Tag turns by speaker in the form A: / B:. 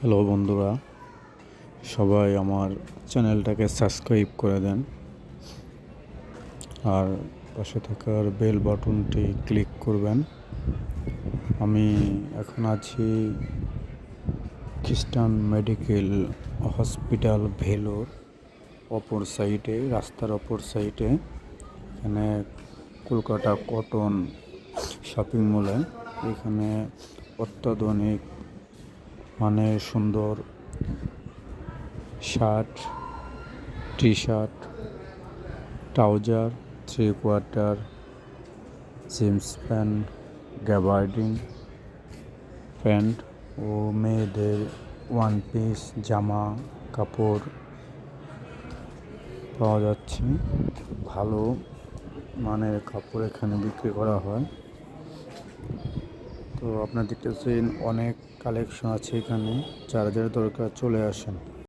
A: Hello বন্ধুরা, সবাই আমার চ্যানেলটাকে সাবস্ক্রাইব করে দেন। আর পাশে থাকার বেল বাটনটি ক্লিক করবেন। আমি এখন আছি খ্রিস্টান মেডিকেল হসপিটাল ভেলোর অপর সাইডে, রাস্তার অপর সাইডে। এখানে কলকাতা কটন শপিং মলে। এখানে অত্যাধুনিক মানে সুন্দর shirt T shirt trouser three quarter jeans pant gabardine pant ও মেয়েদের ওয়ান পিস জামা, কাপড় পাওয়া যাচ্ছে। ভালো মানের কাপড় এখানে বিক্রি করা হয়। তো আপনার দেখতেছেন অনেক কালেকশন আছে এখানে। যারা যারা দরকার চলে আসেন।